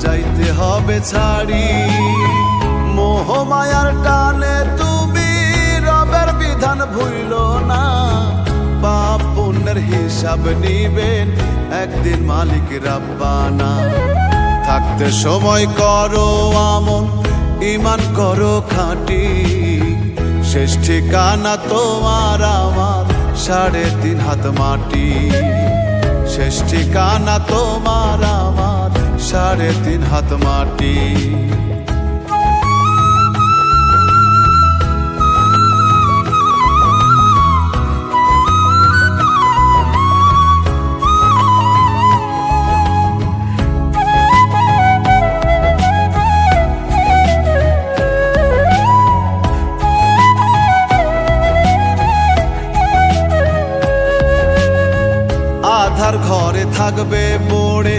যাইতে হবে ছাড়ি। মোহমায়ার টানে তুমি, রবের বিধান ভুইল না। পাপ পুণ্যের হিসাব নিবেন, একদিন মালিক রাব্বানা। থাকতে সময় করো আমন ইমান করো খাঁটি। শেষ ঠিকানা তোমার আমার, সাড়ে তিন হাত মাটি। শেষ ঠিকানা তোমার আমার সাড়ে তিন হাত মাটি। আধার ঘরে থাকবে পড়ে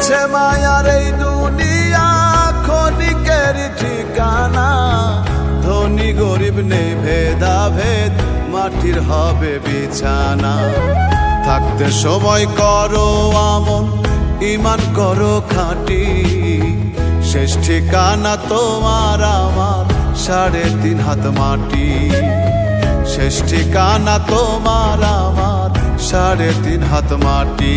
মিছে মায়ার এই দুনিয়া, ক্ষণিকের ঠিকানা। ধনী গরিব নেই ভেদা ভেদ মাটির হবে বিছানা। থাকতে সময় করো আমন ইমান করো খাঁটি। শেষ ঠিকানা তোমার আমার, সাড়ে তিন হাত মাটি। শেষ ঠিকানা তোমার আমার, সাড়ে তিন হাত মাটি।